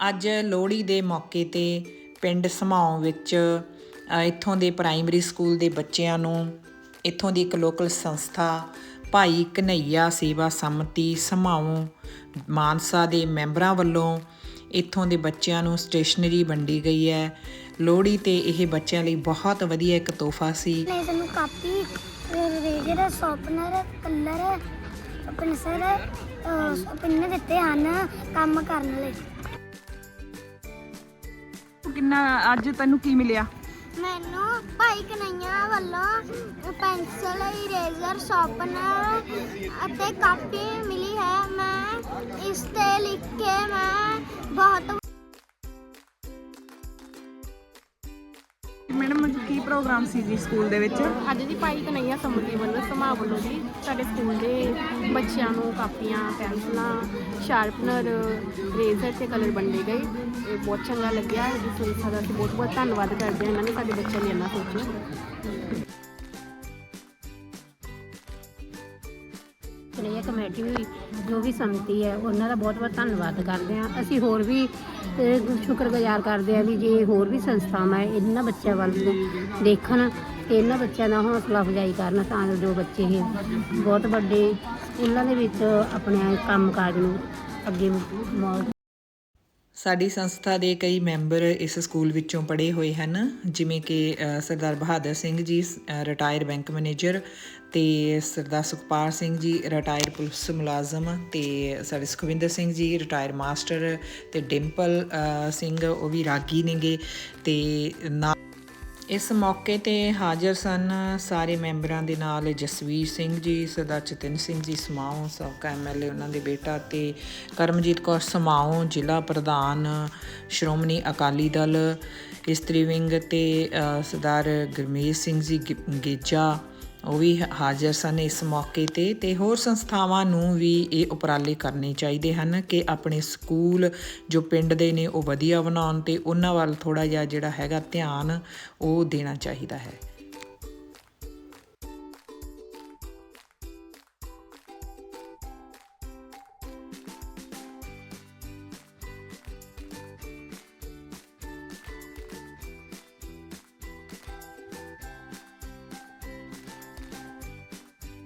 ਅੱਜ ਲੋਹੜੀ ਦੇ ਮੌਕੇ ਤੇ ਪਿੰਡ ਸਮਾਉਂ ਵਿੱਚ ਇੱਥੋਂ ਦੇ ਪ੍ਰਾਇਮਰੀ ਸਕੂਲ ਦੇ ਬੱਚਿਆਂ ਨੂੰ, ਇੱਥੋਂ ਦੀ ਇੱਕ ਲੋਕਲ ਸੰਸਥਾ ਭਾਈ ਕਨਈਆ ਸੇਵਾ ਸੰਮਤੀ ਸਮਾਉ ਮਾਨਸਾ ਦੇ ਮੈਂਬਰਾਂ ਵੱਲੋਂ ਇੱਥੋਂ ਦੇ ਬੱਚਿਆਂ ਨੂੰ ਸਟੇਸ਼ਨਰੀ ਵੰਡੀ ਗਈ ਹੈ। ਲੋਹੜੀ ਤੇ ਇਹ ਬੱਚਿਆਂ ਲਈ ਬਹੁਤ ਵਧੀਆ ਇੱਕ ਤੋਹਫਾ ਸੀ। ਨੇ ਸਾਨੂੰ copy eraser sharpener colour pencil pen ਦਿੱਤੇ ਹਨ ਕੰਮ ਕਰਨ ਲਈ। ਕਿੰਨਾ, ਅੱਜ ਤੈਨੂੰ ਕੀ ਮਿਲਿਆ? ਮੈਨੂੰ ਭਾਈ ਕਨਈਆ ਵੱਲੋਂ ਪੈਨਸਲ ਇਰੇਜ਼ਰ ਸ਼ਾਰਪਨਰ ਅਤੇ ਕਾਪੀ ਮਿਲੀ ਹੈ। ਮੈਂ ਇਸ ਤੇ ਲਿਖ ਕੇ ਮੈਂ ਮੈਡਮ, ਕੀ ਪ੍ਰੋਗਰਾਮ ਸੀ ਜੀ ਸਕੂਲ ਦੇ ਵਿੱਚ? ਅੱਜ ਦੀ ਭਾਈ ਕਨਈਆ ਸਮੁੰਦੀ ਵੱਲੋਂ, ਸਮਾ ਵੱਲੋਂ ਜੀ। ਸਾਡੇ ਸਕੂਲ ਦੇ ਬੱਚਿਆਂ ਨੂੰ ਕਾਪੀਆਂ, ਪੈਨਸਲਾਂ, ਸ਼ਾਰਪਨਰ, ਰੇਜ਼ਰ ਤੇ ਕਲਰ ਵੰਡੇ ਗਏ। ਇਹ ਬਹੁਤ ਚੰਗਾ ਲੱਗਿਆ। ਇਸ ਸੰਸਥਾ ਦਾ ਅਸੀਂ ਬਹੁਤ ਬਹੁਤ ਧੰਨਵਾਦ ਕਰਦੇ ਹਾਂ। ਇਹਨਾਂ ਨੇ ਸਾਡੇ ਬੱਚਿਆਂ ਲਈ ਇੰਨਾ ਸੋਚਿਆ। ਕਨਈਆ ਕਮੇਟੀ ਵੀ ਜੋ ਵੀ ਸੰਮਤੀ ਹੈ ਉਹਨਾਂ ਦਾ ਬਹੁਤ ਬਹੁਤ ਧੰਨਵਾਦ ਕਰਦੇ ਹਾਂ। ਅਸੀਂ ਹੋਰ ਵੀ ਅਹ, ਸ਼ੁਕਰਗੁਜ਼ਾਰ ਕਰਦੇ ਹਾਂ ਵੀ ਜੇ ਹੋਰ ਵੀ ਸੰਸਥਾਵਾਂ ਇਹਨਾਂ ਬੱਚਿਆਂ ਵੱਲ ਦੇਖਣ ਤੇ ਇਹਨਾਂ ਬੱਚਿਆਂ ਦਾ ਹੌਸਲਾ ਅਫਜ਼ਾਈ ਕਰਨ ਤਾਂ ਜੋ ਬੱਚੇ ਇਹ ਬਹੁਤ ਵੱਡੇ ਸਕੂਲਾਂ ਦੇ ਵਿੱਚ ਆਪਣੇ ਕੰਮਕਾਜ ਨੂੰ ਅੱਗੇ ਮੌਤ ਸਾਡੀ ਸੰਸਥਾ ਦੇ ਕਈ ਮੈਂਬਰ ਇਸ ਸਕੂਲ ਵਿੱਚੋਂ ਪੜ੍ਹੇ ਹੋਏ ਹਨ, ਜਿਵੇਂ ਕਿ ਸਰਦਾਰ Bahadur Singh ji retire bank manager ਤੇ ਸਰਦਾਰ ਸੁਖਪਾਲ ਸਿੰਘ ਜੀ ਰਿਟਾਇਰ ਪੁਲਿਸ ਮੁਲਾਜ਼ਮ ਤੇ ਸਾਡੇ ਸੁਖਵਿੰਦਰ ਸਿੰਘ ਜੀ ਰਿਟਾਇਰ ਮਾਸਟਰ ਤੇ ਡਿੰਪਲ ਸਿੰਘ, ਉਹ ਵੀ ਰਾਗੀ ਨੇਗੇ ਤੇ ਨਾ ਇਸ ਮੌਕੇ ਤੇ ਹਾਜ਼ਰ ਸਨ ਸਾਰੇ ਮੈਂਬਰਾਂ ਦੇ ਨਾਲ ਜਸਵੀਰ ਸਿੰਘ ਜੀ, ਸਰਦਾਰ ਚਤਨ ਸਿੰਘ ਜੀ ਸਮਾਉ, ਸਾਬਕਾ ਐਮਐਲਏ ਉਹਨਾਂ ਦੇ ਬੇਟਾ ਤੇ ਕਰਮਜੀਤ ਕੌਰ ਸਮਾਉ, ਜ਼ਿਲ੍ਹਾ ਪ੍ਰਧਾਨ ਸ਼੍ਰੋਮਣੀ ਅਕਾਲੀ ਦਲ, ਇਸਤਰੀ ਵਿੰਗ ਤੇ ਸਰਦਾਰ ਗੁਰਮੀਤ ਸਿੰਘ ਜੀ ਗੇ- ਗੇਜਾ ਉਹ ਵੀ ਹਾਜ਼ਰ ਸਨ ਇਸ ਮੌਕੇ ਤੇ ਤੇ ਹੋਰ ਸੰਸਥਾਵਾਂ ਨੂੰ ਵੀ ਇਹ ਉਪਰਾਲੇ ਕਰਨੇ ਚਾਹੀਦੇ ਹਨ ਕਿ ਆਪਣੇ ਸਕੂਲ ਜੋ ਪਿੰਡ ਦੇ ਨੇ ਉਹ ਵਧੀਆ ਬਣਾਉਣ ਤੇ ਉਹਨਾਂ ਵੱਲ ਥੋੜਾ ਜਿਹਾ ਜਿਹੜਾ ਹੈਗਾ ਧਿਆਨ ਉਹ ਦੇਣਾ ਚਾਹੀਦਾ ਹੈ।